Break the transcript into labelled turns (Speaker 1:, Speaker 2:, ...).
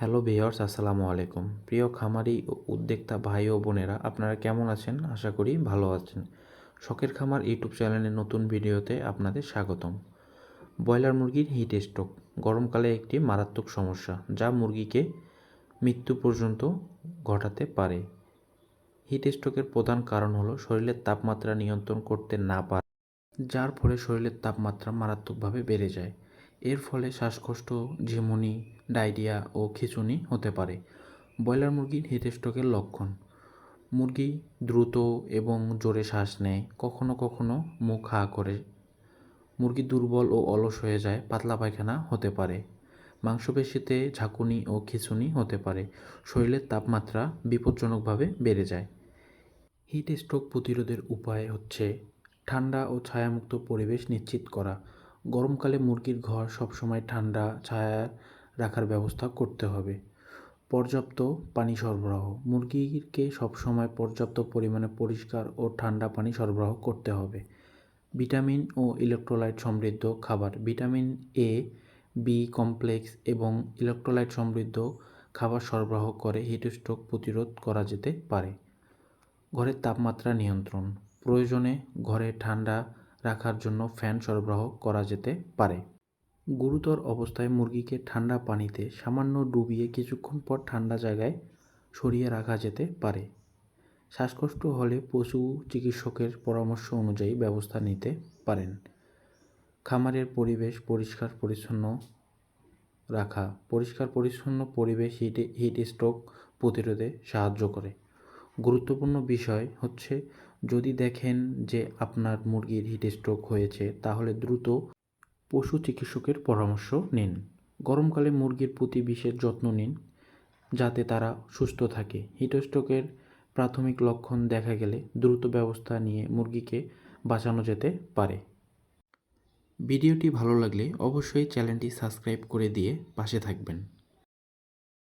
Speaker 1: Hello viewers আসসালামু আলাইকুম। প্রিয় খামারি ও উদ্যোক্তা ভাই ও বোনেরা, আপনারা কেমন আছেন? আশা করি ভালো আছেন। শখের খামার ইউটিউব চ্যানেলের নতুন ভিডিওতে আপনাদের স্বাগতম। ব্রয়লার মুরগির হিট স্ট্রোক, গরমকালে একটি মারাত্মক সমস্যা, যা মুরগিকে মৃত্যু পর্যন্ত ঘটাতে পারে। হিট স্ট্রোকের প্রধান কারণ হলো শরীরের তাপমাত্রা নিয়ন্ত্রণ করতে না পারা, যার ফলে শরীরের তাপমাত্রা মারাত্মকভাবে বেড়ে যায়। এর ফলে শ্বাসকষ্ট, ঝিমুনি ডায়রিয়া ও খিঁচুনি হতে পারে। ব্রয়লার মুরগির হিটস্ট্রোকের লক্ষণ। মুরগি দ্রুত এবং জোরে শ্বাস নেয়, কখনো কখনো মুখ হা করে। মুরগি দুর্বল ও অলস হয়ে যায়, পাতলা পায়খানা হতে পারে। মাংসপেশিতে ঝাঁকুনি ও খিঁচুনি হতে পারে। শরীরের তাপমাত্রা বিপজ্জনকভাবে বেড়ে যায়। হিট স্ট্রোক প্রতিরোধের উপায় হচ্ছে ঠান্ডা ও ছায়ামুক্ত পরিবেশ নিশ্চিত করা। গরমকালে মুরগির ঘর সবসময় ঠান্ডা ছায়া রাখার ব্যবস্থা করতে হবে। পর্যাপ্ত পানি সরবরাহ। মুরগিকে সবসময় পর্যাপ্ত পরিমাণে পরিষ্কার ও ঠান্ডা পানি সরবরাহ করতে হবে। ভিটামিন ও ইলেকট্রোলাইট সমৃদ্ধ খাবার। ভিটামিন এ, বি কমপ্লেক্স এবং ইলেকট্রোলাইট সমৃদ্ধ খাবার সরবরাহ করে হিটস্ট্রোক প্রতিরোধ করা যেতে পারে। ঘরের তাপমাত্রা নিয়ন্ত্রণ। প্রয়োজনে ঘরে ঠান্ডা রাখার জন্য ফ্যান সরবরাহ করা যেতে পারে। গুরুতর অবস্থায় মুরগিকে ঠান্ডা পানিতে সামান্য ডুবিয়ে কিছুক্ষণ পর ঠান্ডা জায়গায় সরিয়ে রাখা যেতে পারে। শ্বাসকষ্ট হলে পশু চিকিৎসকের পরামর্শ অনুযায়ী ব্যবস্থা নিতে পারেন। খামারের পরিবেশ পরিষ্কার পরিচ্ছন্ন রাখা। পরিষ্কার পরিচ্ছন্ন পরিবেশ হিটে হিট স্ট্রোক প্রতিরোধে সাহায্য করে। গুরুত্বপূর্ণ বিষয় হচ্ছে, যদি দেখেন যে আপনার মুরগির হিট স্ট্রোক হয়েছে, তাহলে দ্রুত পশু চিকিৎসকের পরামর্শ নিন। গরমকালে মুরগির প্রতি বিশেষ যত্ন নিন, যাতে তারা সুস্থ থাকে। হিটস্ট্রোকের প্রাথমিক লক্ষণ দেখা গেলে দ্রুত ব্যবস্থা নিয়ে মুরগিকে বাঁচানো যেতে পারে। ভিডিওটি ভালো লাগলে অবশ্যই চ্যানেলটি সাবস্ক্রাইব করে দিয়ে পাশে থাকবেন।